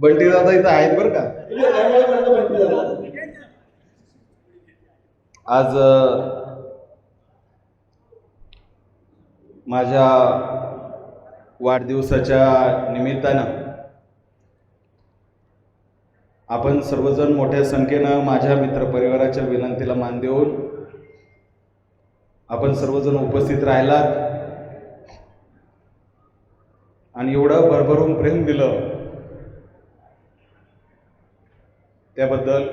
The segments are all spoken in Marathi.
बंटी दादा इथं आहेत बरं का? आज माझ्या वाढदिवसाच्या निमित्तानं आपण सर्वजण मोठ्या संख्येनं माझ्या मित्रपरिवाराच्या विनंतीला मान देऊन आपण सर्वजण उपस्थित राहिलात. आणि एवढं भरभरून प्रेम दिलं. त्याबद्दल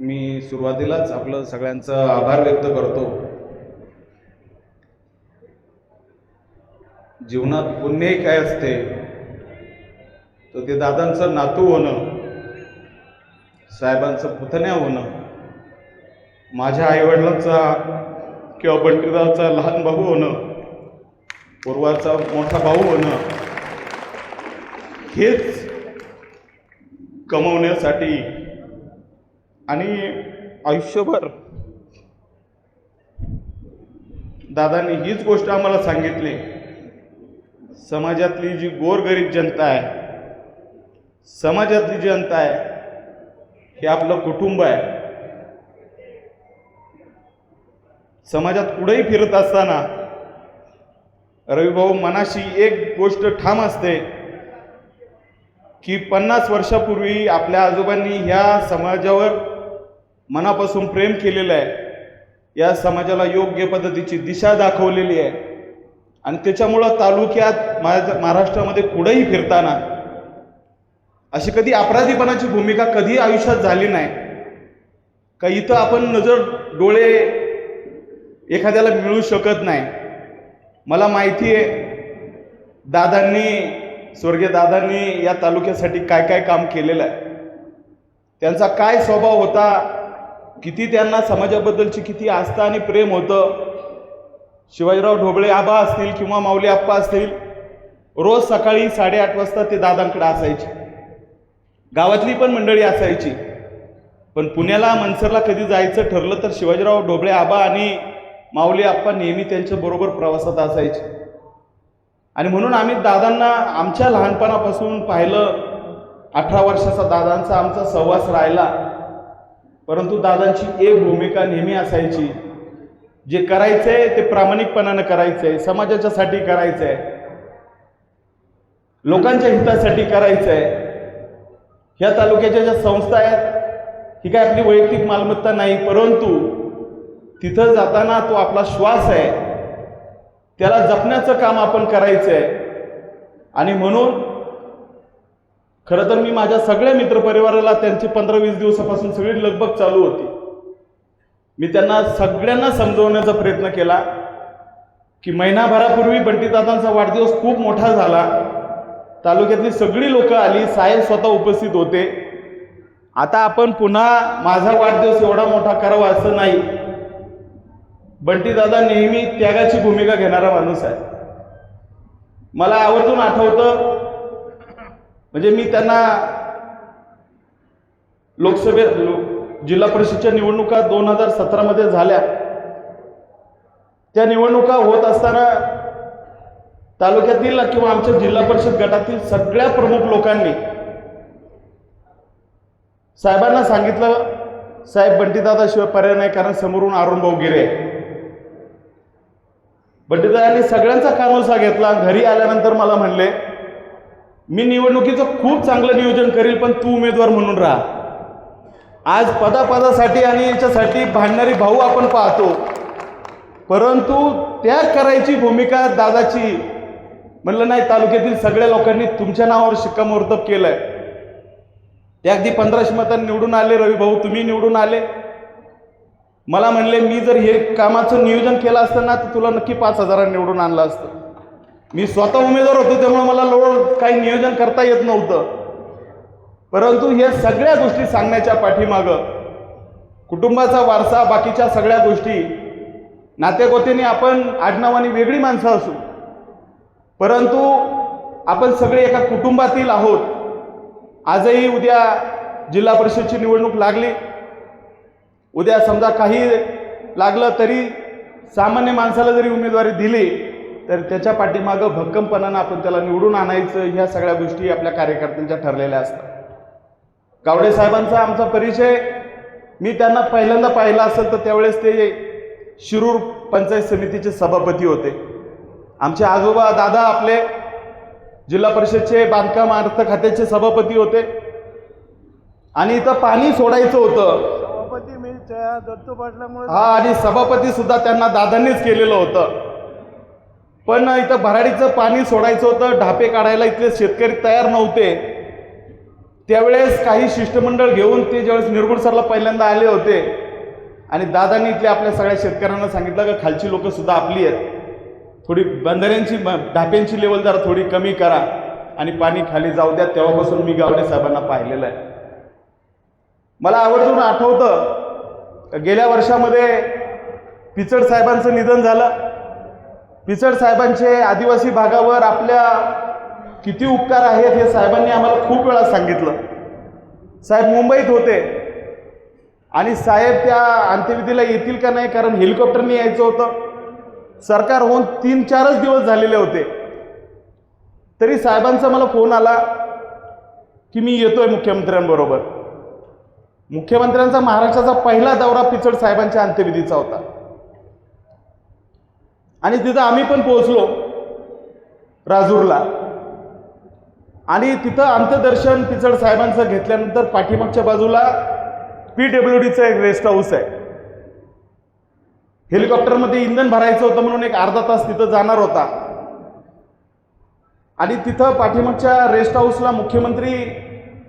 मी सुरुवातीलाच आपलं सगळ्यांचं आभार व्यक्त करतो. जीवनात पुण्यही काय असते तर ते दादांचं नातू होणं साहेबांचं पुतण्या होणं माझ्या आईवडिलांचा किंवा बंटीदाचा लहान भाऊ होणं पूर्वाचा मोठा भाऊ होणं हेच कमवण्यासाठी आणि आयुष्यभर दादांनी हीच गोष्ट आम्हाला सांगितली. समाजातली जी गोरगरीब जनता आहे समाजातली जनता आहे हे आपलं कुटुंब आहे. समाजात कुठेही फिरत असताना रविभाऊ मनाशी एक गोष्ट ठाम असते. की पन्नास वर्षापूर्वी आपल्या आजोबांनी ह्या समाजावर मनापासून प्रेम केलेलं आहे. या समाजाला योग्य पद्धतीची दिशा दाखवलेली आहे. आणि त्याच्यामुळं तालुक्यात माझ्या महाराष्ट्रामध्ये कुठंही फिरताना अशी कधी अपराधीपणाची भूमिका कधी आयुष्यात झाली नाही. का इथं आपण नजर डोळे एखाद्याला मिळू शकत नाही. मला माहिती आहे दादांनी स्वर्गीय दादांनी या तालुक्यासाठी काय काय काम केलेलं आहे? त्यांचा काय स्वभाव होता? किती त्यांना समाजाबद्दलची किती आस्था आणि प्रेम होतं? शिवाजीराव ढोबळे आबा असतील किंवा माऊली आप्पा असतील रोज सकाळी साडेआठ वाजता ते दादांकडे असायचे. गावातली पण मंडळी असायची. पण पुण्याला मनसरला कधी जायचं ठरलं तर शिवाजीराव ढोबळे आबा आणि माऊली आप्पा नेहमी त्यांच्याबरोबर प्रवासात असायचे. आणि म्हणून आम्ही दादांना आमच्या लहानपणापासून पाहिलं अठरा वर्षाचा दादांचा आमचा सहवास राहिला. परंतु दादांची एक भूमिका नेहमी असायची जे करायचं आहे ते प्रामाणिकपणानं करायचंय समाजाच्यासाठी करायचंय लोकांच्या हितासाठी करायचंय ह्या तालुक्याच्या ज्या संस्था आहेत ही काय आपली वैयक्तिक मालमत्ता नाही परंतु तिथं जाताना तो आपला श्वास आहे. त्याला जपण्याचं काम आपण करायचं आहे आणि म्हणून खरं तर मी माझ्या सगळ्या मित्रपरिवाराला त्यांची पंधरा वीस दिवसापासून सगळी लगबग चालू होती. मी त्यांना सगळ्यांना समजवण्याचा प्रयत्न केला की महिनाभरापूर्वी बंटीदादांचा वाढदिवस खूप मोठा झाला. तालुक्यातली सगळी लोक आली साहेब स्वतः उपस्थित होते. आता आपण पुन्हा माझा वाढदिवस एवढा मोठा करावा असं नाही. बंटीदादा नेहमी त्यागाची भूमिका घेणारा माणूस आहे. मला आवर्जून आठवतं म्हणजे मी त्यांना लोकसभे जिल्हा परिषदच्या निवडणुका दोन हजार सतरामध्ये झाल्या. त्या निवडणुका होत असताना तालुक्यातील किंवा आमच्या जिल्हा परिषद गटातील सगळ्या प्रमुख लोकांनी साहेबांना सांगितलं साहेब बंटीदादाशिवाय पर्याय नाही कारण समोरून अरुण भाऊ गिरे आहे. सगळ्यांचा कानोसा घेतला. घरी आल्यानंतर मला म्हणले मी निवडणुकीचं खूप चांगलं नियोजन करील पण तू उमेदवार म्हणून राहा. आज पदापदासाठी आणि याच्यासाठी भांडणारी भाऊ आपण पाहतो. परंतु त्या करायची भूमिका दादाची. म्हणलं नाही तालुक्यातील सगळ्या लोकांनी तुमच्या नावावर शिक्कामोर्तब केलं आहे ते अगदी पंधराशे मतांनी निवडून आले रवी भाऊ तुम्ही निवडून आले. मला म्हणले मी जर हे कामाचं नियोजन केलं असतं ना तर तुला नक्की पाच हजारांनी निवडून आणलं असतं. मी स्वतः उमेदवार होतो त्यामुळे मला लोड काही नियोजन करता येत नव्हतं. परंतु हे सगळ्या गोष्टी सांगण्याच्या पाठीमागं कुटुंबाचा वारसा बाकीच्या सगळ्या गोष्टी नातेगोतीने आपण आडनावाने वेगळी माणसं असू. परंतु आपण सगळे एका कुटुंबातील आहोत. आजही उद्या जिल्हा परिषदची निवडणूक लागली. उद्या समजा काही लागलं तरी सामान्य माणसाला जरी उमेदवारी दिली तर त्याच्या पाठीमागं भक्कमपणानं आपण त्याला निवडून आणायचं ह्या सगळ्या गोष्टी आपल्या कार्यकर्त्यांच्या ठरलेल्या असतात. गावडे साहेबांचा आमचा परिचय मी त्यांना पहिल्यांदा पाहिला असेल तर त्यावेळेस ते शिरूर पंचायत समितीचे सभापती होते. आमचे आजोबा दादा आपले जिल्हा परिषदचे बांधकाम अर्थ खात्याचे सभापती होते. आणि इथं पाणी सोडायचं होतं. त्या दत्तू पाटलामुळे हा आणि सभापती सुद्धा त्यांना दादांनीच केलेलं होतं. पण इथं भराडीचं पाणी सोडायचं होतं ढापे काढायला इथले शेतकरी तयार नव्हते. त्यावेळेस काही शिष्टमंडळ घेऊन ते ज्यावेळेस निरगुड सरला पहिल्यांदा आले होते आणि दादांनी इथल्या आपल्या सगळ्या शेतकऱ्यांना सांगितलं की खालची लोक सुद्धा आपली आहेत. थोडी बंधाऱ्यांची ढाप्यांची लेवल जरा थोडी कमी करा आणि पाणी खाली जाऊ द्या. तेव्हापासून मी गावडे साहेबांना पाहिलेलं आहे. मला आवर्जून आठवतं गेल्या वर्षामध्ये पिचड साहेबांचं निधन झालं. पिचड साहेबांचे आदिवासी भागावर आपल्या किती उपकार आहेत हे साहेबांनी आम्हाला खूप वेळा सांगितलं. साहेब मुंबईत होते. आणि साहेब त्या अंत्यविधीला येतील का नाही कारण हेलिकॉप्टरने यायचं होतं. सरकार होऊन तीन चारच दिवस झालेले होते. तरी साहेबांचा मला फोन आला की मी येतोय मुख्यमंत्र्यांबरोबर. मुख्यमंत्र्यांचा महाराष्ट्राचा पहिला दौरा पिचड साहेबांच्या अंत्यविधीचा होता. आणि तिथं आम्ही पण पोहोचलो राजूरला. आणि तिथं अंत्यदर्शन पिचड साहेबांचं घेतल्यानंतर पाठीमागच्या बाजूला पी डब्ल्यू डीचं एक रेस्ट हाऊस आहे. हेलिकॉप्टरमध्ये इंधन भरायचं होतं म्हणून एक अर्धा तास तिथं जाणार होता. आणि तिथं पाठीमागच्या रेस्ट हाऊसला मुख्यमंत्री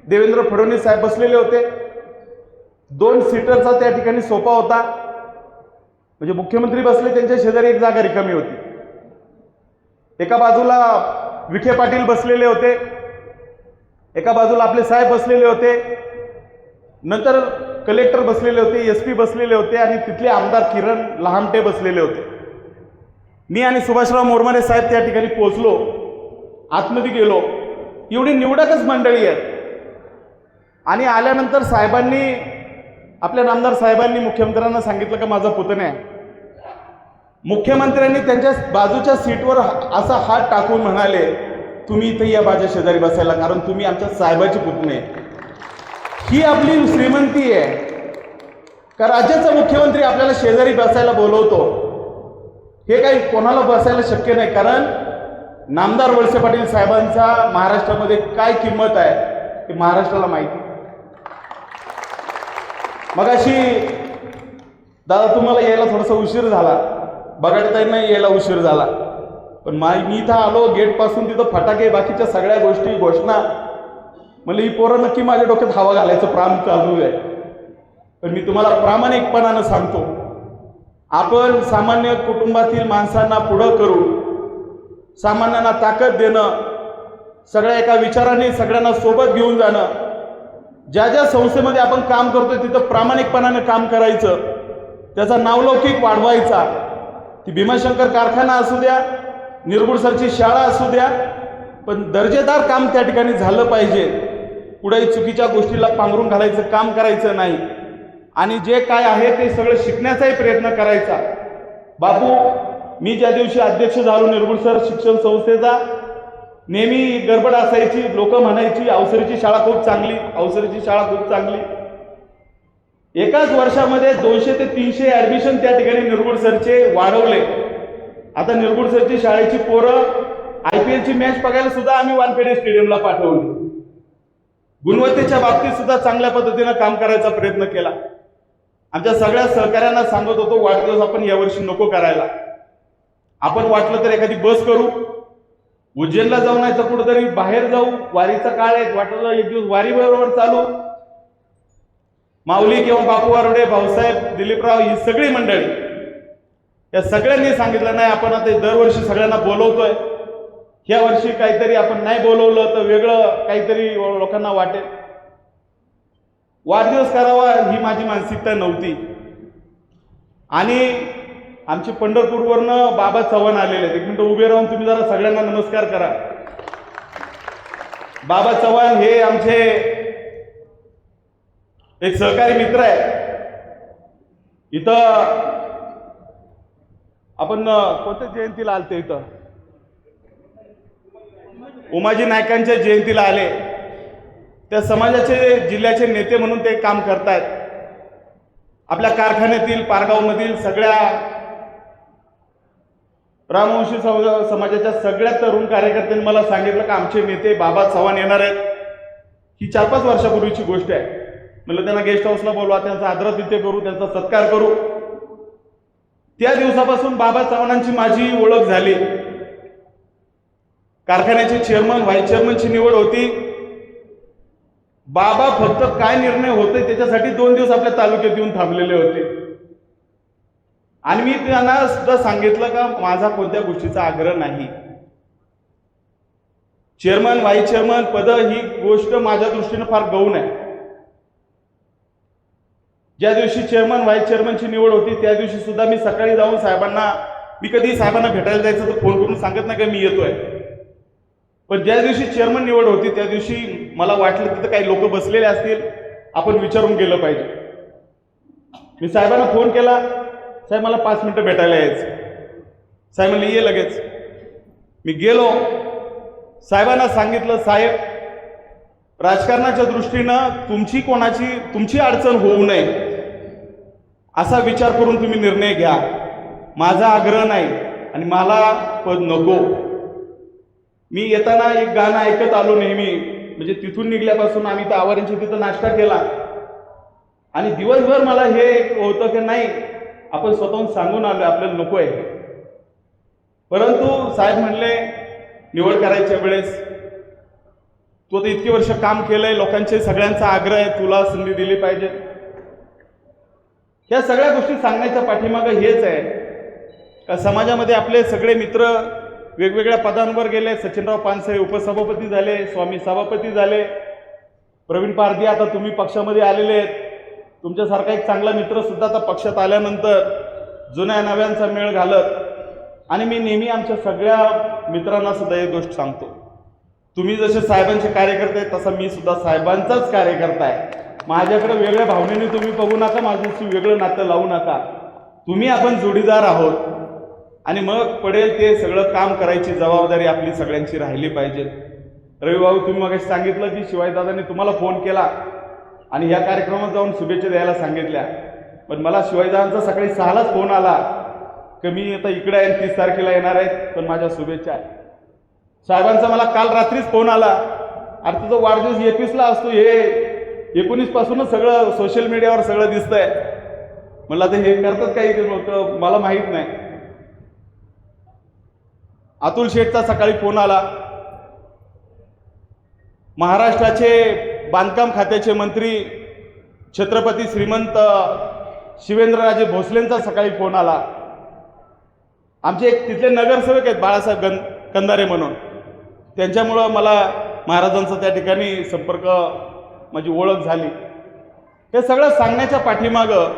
देवेंद्र फडणवीस साहेब बसलेले होते. दोन सीटरचा त्या ठिकाणी सोपा होता. म्हणजे मुख्यमंत्री बसले त्यांच्या शेजारी एक जागा रिकामी होती. एका बाजूला विखे पाटील बसलेले होते. एका बाजूला आपले साहेब बसलेले होते. नंतर कलेक्टर बसलेले होते एस पी बसलेले होते आणि तिथले आमदार किरण लहामटे बसलेले होते. मी आणि सुभाषराव मोरमारे साहेब त्या ठिकाणी पोहोचलो. आतमध्ये गेलो. एवढी निवडकच मंडळी आहेत. आणि आल्यानंतर साहेबांनी आपल्या नामदार साहेबांनी मुख्यमंत्र्यांना सांगितलं का माझा पुतण्या आहे. मुख्यमंत्र्यांनी त्यांच्या बाजूच्या सीटवर असा हात टाकून म्हणाले तुम्ही इथे या माझ्या शेजारी बसायला कारण तुम्ही आमच्या साहेबाची पुतणे ही आपली श्रीमंती आहे. का राज्याचा मुख्यमंत्री आपल्याला शेजारी बसायला बोलवतो? हे काही कोणाला बसायला शक्य नाही कारण नामदार वळसे पाटील साहेबांचा महाराष्ट्रामध्ये काय किंमत आहे हे महाराष्ट्राला माहिती. मग अशी दादा तुम्हाला यायला थोडासा उशीर झाला. बघाडताईंना यायला उशीर झाला. पण मा मी इथं आलो गेटपासून तिथं फटाके बाकीच्या सगळ्या गोष्टी घोषणा. म्हणजे ही पोरं नक्की माझ्या डोक्यात हवा घालायचं प्राण चालू आहे. पण मी तुम्हाला प्रामाणिकपणानं सांगतो आपण सामान्य कुटुंबातील माणसांना पुढं करू सामान्यांना ताकद देणं सगळ्या एका विचाराने सगळ्यांना सोबत घेऊन जाणं ज्या ज्या संस्थेमध्ये आपण काम करतोय तिथं प्रामाणिकपणाने काम करायचं त्याचा नावलौकिक वाढवायचा. ती भीमाशंकर कारखाना असू द्या निरगुडसरची शाळा असू द्या पण दर्जेदार काम त्या ठिकाणी झालं पाहिजे. कुठेही चुकीच्या गोष्टीला पांघरून घालायचं काम करायचं नाही. आणि जे काय आहे ते सगळं शिकण्याचाही प्रयत्न करायचा. बापू मी ज्या दिवशी अध्यक्ष झालो निरगुडसर शिक्षण संस्थेचा नेहमी गडबड असायची लोक म्हणायची अवसरीची शाळा खूप चांगली अवसरीची शाळा खूप चांगली. एकाच वर्षामध्ये दोनशे ते तीनशे ऍडमिशन त्या ठिकाणी निर्गुड सरचे वाढवले. आता निर्गुड सरची शाळेची पोरं आय पी एलची मॅच बघायला सुद्धा आम्ही वानखेडे स्टेडियमला पाठवली. गुणवत्तेच्या बाबतीत सुद्धा चांगल्या पद्धतीनं काम करायचा प्रयत्न केला. आमच्या सगळ्या सहकाऱ्यांना सांगत होतो वाढदिवस आपण यावर्षी नको करायला. आपण वाटलं तर एखादी बस करू उज्जैनला जाऊ नाही तर कुठेतरी बाहेर जाऊ. वारीचा काळ आहे. वाटलं एक दिवस वारी बरोबर चालू. माऊली किंवा बापू आरोडे भाऊसाहेब दिलीपराव ही सगळी मंडळी. या सगळ्यांनी सांगितलं नाही आपण आता दरवर्षी सगळ्यांना बोलवतोय. ह्या वर्षी काहीतरी आपण नाही बोलवलं तर वेगळं काहीतरी लोकांना वाटेल. वाढदिवस करावा ही माझी मानसिकता नव्हती. आणि आमचे पंढरपूरवरनं बाबा चव्हाण आलेले आहेत. एक मिनटं उभे राहून तुम्ही जरा सगळ्यांना नमस्कार करा. बाबा चव्हाण हे आमचे एक सहकारी मित्र आहे. इथं आपण कोणत्या जयंतीला आलते इथं? उमाजी नायकांच्या जयंतीला आले. त्या समाजाचे जिल्ह्याचे नेते म्हणून ते काम करतायत. आपल्या कारखान्यातील पारगावमधील सगळ्या रामवंशी समाजाच्या सगळ्या तरुण कार्यकर्त्यांनी मला सांगितलं की आमचे नेते बाबा चव्हाण येणार आहेत. ही चार पाच वर्षापूर्वीची गोष्ट आहे. म्हणलं त्यांना गेस्ट हाऊसला बोलवा त्यांचा आदर तिथे करू त्यांचा सत्कार करू. त्या दिवसापासून बाबा चव्हाणांची माझी ओळख झाली. कारखान्याचे चेअरमन व्हाईस चेअरमनची निवड होती. बाबा फक्त काय निर्णय होते त्याच्यासाठी दोन दिवस आपल्या तालुक्यात येऊन थांबलेले होते. आणि मी त्यांना सुद्धा सांगितलं का माझा कोणत्या गोष्टीचा आग्रह नाही. चेअरमन व्हाईस चेअरमन पद ही गोष्ट माझ्या दृष्टीनं फार गौण आहे. ज्या दिवशी चेअरमन व्हाईस चेअरमनची निवड होती त्या दिवशी सुद्धा मी सकाळी जाऊन साहेबांना मी कधी साहेबांना भेटायला जायचं तर फोन करून सांगत नाही का मी येतोय. पण ज्या दिवशी चेअरमन निवड होती त्या दिवशी मला वाटलं तिथं काही लोक बसलेले असतील आपण विचारून गेलं पाहिजे. मी साहेबांना फोन केला साहेब मला पाच मिनटं भेटायला यायचं. साहेब म्हणले ये लगेच. मी गेलो. साहेबांना सांगितलं साहेब राजकारणाच्या दृष्टीनं तुमची कोणाची तुमची अडचण होऊ नये. असा विचार करून तुम्ही निर्णय घ्या. माझा आग्रह नाही आणि मला पद नको. मी येताना एक गाणं ऐकत आलो नेहमी. म्हणजे तिथून निघल्यापासून आम्ही तर आवारांची तिथं नाश्ता केला. आणि दिवसभर मला हे होतं की नाही आपण स्वतःहून सांगून आलो आपल्याला नको आहे परंतु साहेब म्हणले निवड करायच्या वेळेस तू आता इतकी वर्ष काम केलंय लोकांचे सगळ्यांचा आग्रह आहे तुला संधी दिली पाहिजे. या सगळ्या गोष्टी सांगण्याच्या पाठीमागं हेच आहे. का समाजामध्ये आपले सगळे मित्र वेगवेगळ्या पदांवर गेले सचिनराव पानसे उपसभापती झाले स्वामी सभापती झाले. प्रवीण पारधी आता तुम्ही पक्षामध्ये आलेले आहेत. तुमच्यासारखा एक चांगला मित्रसुद्धा आता पक्षात आल्यानंतर जुन्या नव्यांचा मेळ घालत आणि मी नेहमी आमच्या सगळ्या मित्रांना सुद्धा एक गोष्ट सांगतो. तुम्ही जसे साहेबांचे कार्यकर्ते तसा मी सुद्धा साहेबांचाच कार्यकर्ता आहे. माझ्याकडे वेगळ्या भावनेने तुम्ही बघू नका माझ्याशी वेगळं नातं लावू नका. तुम्ही आपण जोडीदार आहोत आणि मग पडेल ते सगळं काम करायची जबाबदारी आपली सगळ्यांची राहिली पाहिजे. रविबाबू तुम्ही मग सांगितलं की शिवाजीदादांनी तुम्हाला फोन केला. आणि या कार्यक्रमात जाऊन शुभेच्छा द्यायला सांगितल्या. पण मला शिवाजीदादांचा सकाळी सहालाच फोन आला. की मी आता इकडे आहे तीस तारखेला येणार आहेत पण माझ्या शुभेच्छा आहे. साहेबांचा मला काल रात्रीच फोन आला. अरे तुझा वाढदिवस एकवीसला असतो हे. एकोणीस पासूनच सगळं सोशल मीडियावर सगळं दिसतंय. म्हणलं आता हे करतात काही मला माहीत नाही. अतुल शेठचा सकाळी फोन आला. महाराष्ट्राचे बांधकाम खात्याचे मंत्री छत्रपती श्रीमंत शिवेंद्रराजे भोसलेंचा सकाळी फोन आला. आमचे एक तिथले नगरसेवक आहेत बाळासाहेब गं कंदारे म्हणून. त्यांच्यामुळं मला महाराजांचा त्या ठिकाणी संपर्क माझी ओळख झाली. हे सगळं सांगण्याच्या पाठीमागं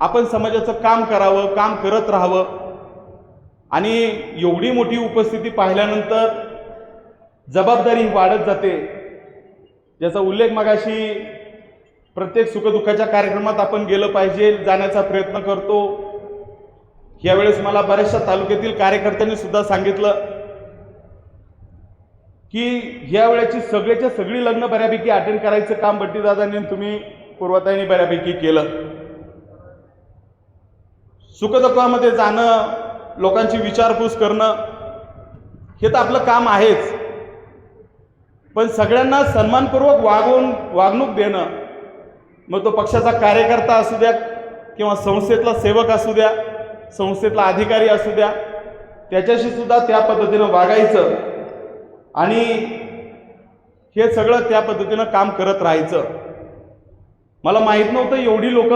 आपण समाजाचं काम करावं काम करत राहावं. आणि एवढी मोठी उपस्थिती पाहिल्यानंतर जबाबदारी वाढत जाते. ज्याचा उल्लेख मगाशी प्रत्येक सुखदुःखाच्या कार्यक्रमात आपण गेलं पाहिजे जाण्याचा प्रयत्न करतो. यावेळेस मला बऱ्याचशा तालुक्यातील कार्यकर्त्यांनी सुद्धा सांगितलं की यावेळेची सगळ्याच्या सगळी लग्न बऱ्यापैकी अटेंड करायचं काम बट्टीदादांनी तुम्ही पूर्वताईने बऱ्यापैकी केलं. सुखदुःखामध्ये जाणं लोकांची विचारपूस करणं हे तर आपलं काम आहेच. पण सगळ्यांना सन्मानपूर्वक वागवून वागणूक देणं. मग तो पक्षाचा कार्यकर्ता असू द्या किंवा संस्थेतला सेवक असू द्या संस्थेतला अधिकारी असू द्या त्याच्याशी सुद्धा त्या पद्धतीनं वागायचं आणि हे सगळं त्या पद्धतीनं काम करत राहायचं. मला माहीत नव्हतं एवढी लोक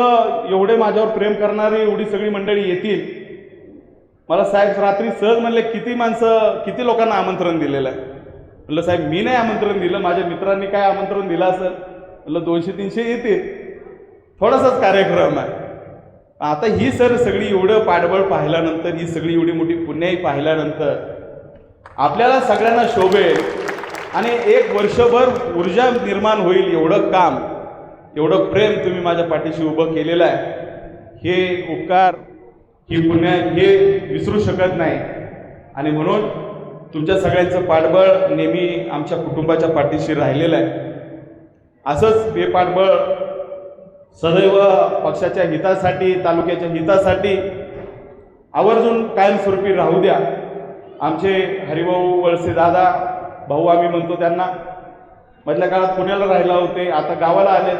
एवढे माझ्यावर प्रेम करणारी एवढी सगळी मंडळी येतील. मला साहेब रात्री सहज म्हणले किती माणसं किती लोकांना आमंत्रण दिलेलं आहे? म्हटलं साहेब मी नाही आमंत्रण दिलं माझ्या मित्रांनी काय आमंत्रण दिलं असं म्हटलं दोनशे तीनशे येतील. थोडासाच कार्यक्रम आहे. आता ही सर सगळी एवढं पाठबळ पाहिल्यानंतर ही सगळी एवढी मोठी पुण्याई पाहिल्यानंतर आपल्याला सगळ्यांना शोभेल आणि एक वर्षभर ऊर्जा निर्माण होईल एवढं काम एवढं प्रेम तुम्ही माझ्या पाठीशी उभं केलेलं आहे. हे उपकार ही पुण्या हे विसरू शकत नाही. आणि म्हणून तुमच्या सगळ्यांचं पाठबळ नेहमी आमच्या कुटुंबाच्या पाठीशी राहिलेलं आहे. असंच हे पाठबळ सदैव पक्षाच्या हितासाठी तालुक्याच्या हितासाठी आवर्जून कायमस्वरूपी राहू द्या. आमचे हरिभाऊ वळसे दादा भाऊ आम्ही म्हणतो त्यांना मधल्या काळात पुण्याला राहिला होते आता गावाला आले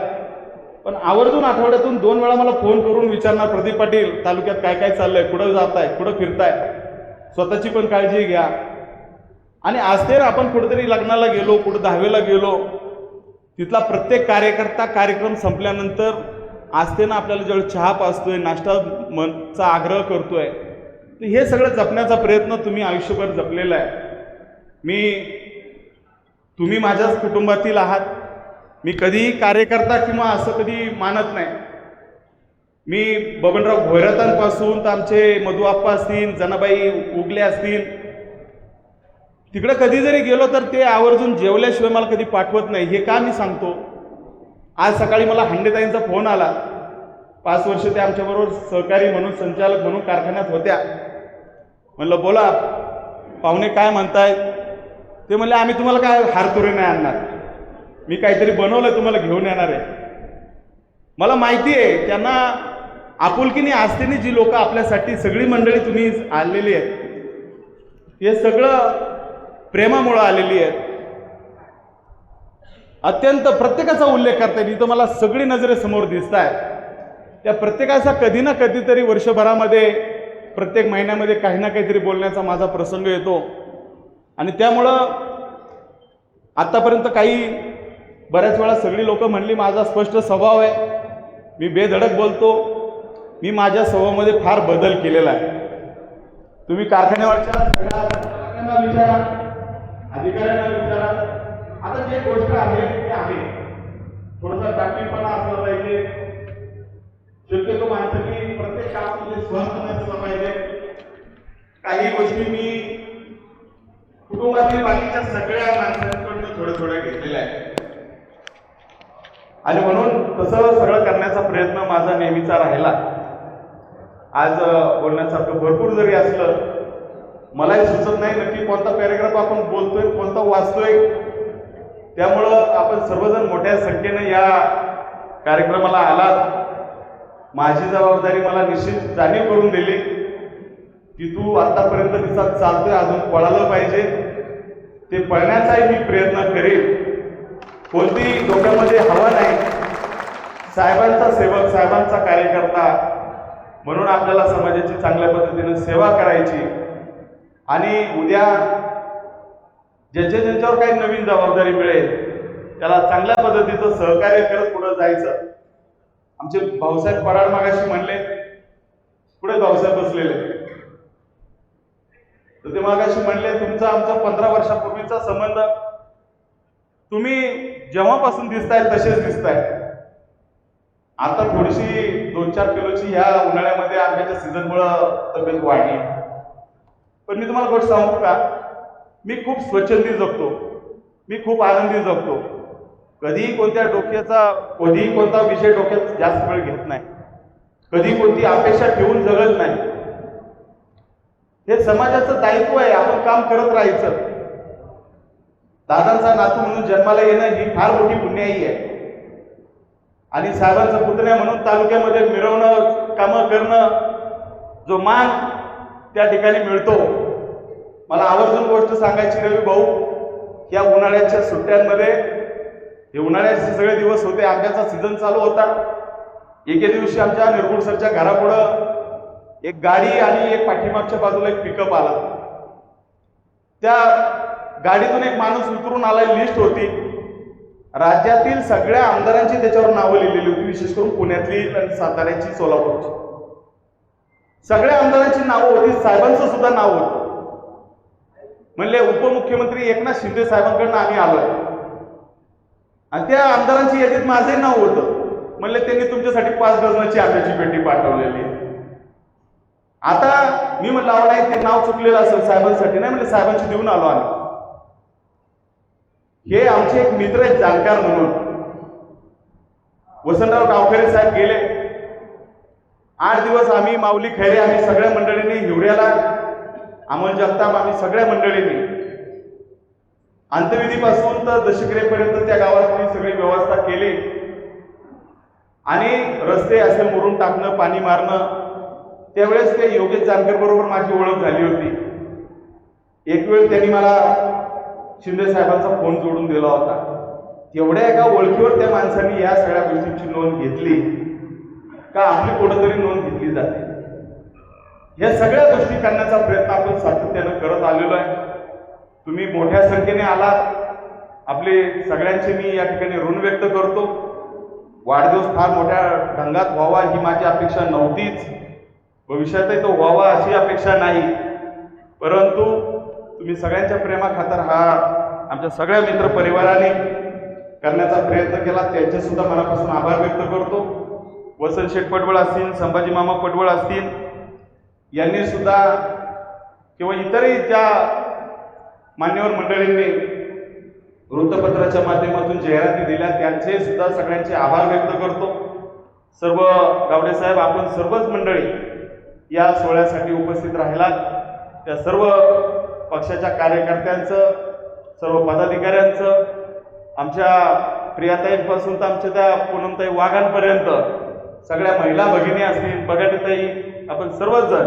पण आवर्जून आठवड्यातून दोन वेळा मला फोन करून विचारणार प्रदीप पाटील तालुक्यात काय काय चाललंय कुठं जाताय कुठं फिरताय? स्वतःची पण काळजी घ्या. आणि आज आपण कुठेतरी लग्नाला गेलो कुठं दहावीला गेलो तिथला प्रत्येक कार्यकर्ता कार्यक्रम संपल्यानंतर आस्थेनं आपल्याला जेव्हा चहा पाचतोय नाश्ता मनचा आग्रह करतोय तर हे सगळं जपण्याचा प्रयत्न तुम्ही आयुष्यभर जपलेला आहे. मी तुम्ही माझ्याच कुटुंबातील आहात. मी कधीही कार्यकर्ता किंवा असं कधी मानत नाही. मी बबनराव भोयरातांपासून तर आमचे मधुआप्पा असतील जनाबाई उगले असतील तिकडं कधी जरी गेलो तर ते आवर्जून जेवल्याशिवाय मला कधी पाठवत नाही. हे का मी सांगतो? आज सकाळी मला हांडेताईंचा फोन आला. पाच वर्ष ते आमच्याबरोबर सहकारी म्हणून संचालक म्हणून कारखान्यात होत्या. म्हणलं बोला पाहुणे काय म्हणताय ते म्हणले आम्ही तुम्हाला काय हारतुरे नाही आणणार. मी काहीतरी बनवलं तुम्हाला घेऊन येणार आहे. मला माहिती आहे त्यांना आपुलकीने आस्थेने जी लोकं आपल्यासाठी सगळी मंडळी तुम्ही आलेली आहेत हे सगळं प्रेमामुळं आलेली आहेत. अत्यंत प्रत्येकाचा उल्लेख करता येईल इथं मला सगळी नजरेसमोर दिसत आहे त्या प्रत्येकाचा कधी ना कधीतरी वर्षभरामध्ये प्रत्येक महिन्यामध्ये काही ना काहीतरी बोलण्याचा माझा प्रसंग येतो. आणि त्यामुळं आत्तापर्यंत काही बऱ्याच वेळा सगळी लोकं म्हणली माझा स्पष्ट स्वभाव आहे. मी बेधडक बोलतो. मी माझ्या स्वभावामध्ये फार बदल केलेला आहे. तुम्ही कारखान्यावरच्या सगळ्या विचारा. अधिकाऱ्यांना विचारा. आता जे गोष्ट आहे ते आहे. थोडासा टाकीपणा असला पाहिजे. शक्यतो माणसाने प्रत्येक कामामध्ये सहन असलं पाहिजे. काही गोष्टी मी कुटुंबातील बाकीच्या सगळ्या माणसांकडून थोडं थोडं घेतलेल्या आहे. आणि म्हणून तसं सगळं करण्याचा प्रयत्न माझा नेहमीचा राहिला. आज बोलण्यासारखं भरपूर जरी असलं मलाही सुचत नाही नक्की कोणता पॅरेग्राफ आपण बोलतोय कोणता वाचतोय. त्यामुळं आपण सर्वजण मोठ्या संख्येनं या कार्यक्रमाला आलात. माझी जबाबदारी मला निश्चित जाणीव करून दिली की तू आतापर्यंत दिवसात चालतोय अजून पळालं पाहिजे. ते पळण्याचाही मी प्रयत्न करेन. कोणती डोक्यामध्ये हवा नाही. साहेबांचा सेवक साहेबांचा कार्यकर्ता म्हणून आपल्याला समाजाची चांगल्या पद्धतीनं सेवा करायची. आणि उद्या ज्यांच्या ज्यांच्यावर काही नवीन जबाबदारी मिळेल त्याला चांगल्या पद्धतीचं सहकार्य करत पुढे जायचं. आमचे भाऊसाहेब पराड मागाशी म्हणले पुढे भाऊसाहेब बसलेले. तर ते मागाशी म्हणले तुमचा आमचा पंधरा वर्षापूर्वीचा संबंध तुम्ही जेव्हापासून दिसताय तसेच दिसताय. आता थोडीशी दोन चार किलोची ह्या उन्हाळ्यामध्ये आंब्याच्या सीझनमुळं तब्येत वाढली. पण मी तुम्हाला गोष्ट सांगू का? मी खूप स्वच्छंदी जगतो. मी खूप आनंदी जगतो. कधीही कोणत्या डोक्याचा कधीही कोणता विषय डोक्यात जास्त वेळ घेत नाही. कधी कोणती अपेक्षा ठेवून जगत नाही. हे समाजाचं दायित्व आहे. आपण काम करत राहायचं. दादांचा नातू म्हणून जन्माला येणं ही फार मोठी पुण्याई आहे. आणि साहेबांचं पुतण्या म्हणून तालुक्यामध्ये मिरवणं कामं करणं जो मान त्या ठिकाणी मिळतो. मला आवर्जून गोष्ट सांगायची रवी भाऊ. या उन्हाळ्याच्या सुट्ट्यांमध्ये हे उन्हाळ्याचे सगळे दिवस होते आंब्याचा सीझन चालू होता. एके दिवशी आमच्या निरगुड सरच्या घरापुढं एक गाडी आणि एक पाठीमागच्या बाजूला एक पिकअप आला. त्या गाडीतून एक माणूस उतरून आला लिस्ट होती. राज्यातील सगळ्या आमदारांची त्याच्यावर नावं लिहिलेली होती विशेष करून पुण्यातली आणि साताऱ्याची सोलापूरची. सगळ्या आमदारांची नावं होती साहेबांचं सुद्धा नाव होतं. म्हणले उपमुख्यमंत्री एकनाथ शिंदे साहेबांकडनं आम्ही आलोय. आणि त्या आमदारांची यादीत माझंही नाव होतं. म्हणले त्यांनी तुमच्यासाठी पाच डझनाची आंब्याची पेटी पाठवलेली. आता मी म्हणलं अहो नाही ते नाव चुकलेलं असेल साहेबांसाठी. नाही म्हणले साहेबांची देऊन आलो आम्ही. हे आमचे एक मित्र आहेत जाणकार म्हणून. वसंतराव गावकरे साहेब गेले. आठ दिवस आम्ही माऊली खैरे आम्ही सगळ्या मंडळींनी हिवऱ्याला अमोल जगताप आम्ही सगळ्या मंडळींनी. अंत्यविधीपासून तर दशक्रियेपर्यंत त्या गावातली सगळी व्यवस्था केली. आणि रस्ते असे मोरून टाकणं पाणी मारणं त्यावेळेस ते योगेश जानकर बरोबर माझी ओळख झाली होती. एक वेळ त्यांनी मला शिंदे साहेबांचा फोन जोडून दिला होता. तेवढ्या एका ओळखीवर त्या माणसांनी या सगळ्या गोष्टींची नोंद घेतली. का आपली कुठंतरी नोंद घेतली जाते. या सगळ्या गोष्टी करण्याचा प्रयत्न आपण सातत्यानं करत आलेलो आहे. तुम्ही मोठ्या संख्येने आलात. आपले सगळ्यांचे मी या ठिकाणी ऋण व्यक्त करतो. वाढदिवस फार मोठ्या ढंगात व्हावा ही माझी अपेक्षा नव्हतीच. भविष्यातही तो व्हावा अशी अपेक्षा नाही. परंतु तुम्ही सगळ्यांच्या प्रेमाखातर हा आमच्या सगळ्या मित्र परिवाराने करण्याचा प्रयत्न केला. त्यांचे सुद्धा मनापासून आभार व्यक्त करतो. वसंत शेठ पडवळ असतील संभाजी मामा पडवळ असतील यांनी सुद्धा किंवा इतरही त्या मान्यवर मंडळींनी वृत्तपत्राच्या माध्यमातून जाहिराती दिल्या त्यांचे सुद्धा सगळ्यांचे आभार व्यक्त करतो. सर्व गावडे साहेब आपण सर्वच मंडळी या सोहळ्यासाठी उपस्थित राहिलात. त्या सर्व पक्षाच्या कार्यकर्त्यांचं सर्व पदाधिकाऱ्यांचं आमच्या प्रियाताईंपासून तर आमच्या त्या पूनमताई वाघांपर्यंत सगळ्या महिला भगिनी असतील बगाटीताई आपण सर्वच जण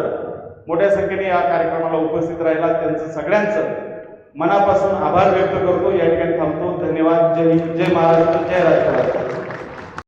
मोठ्या संख्येने या कार्यक्रमाला उपस्थित राहिला त्यांचं सगळ्यांचं मनापासून आभार व्यक्त करतो. या ठिकाणी थांबतो. धन्यवाद. जय हिंद. जय महाराष्ट्र. जय राष्ट्र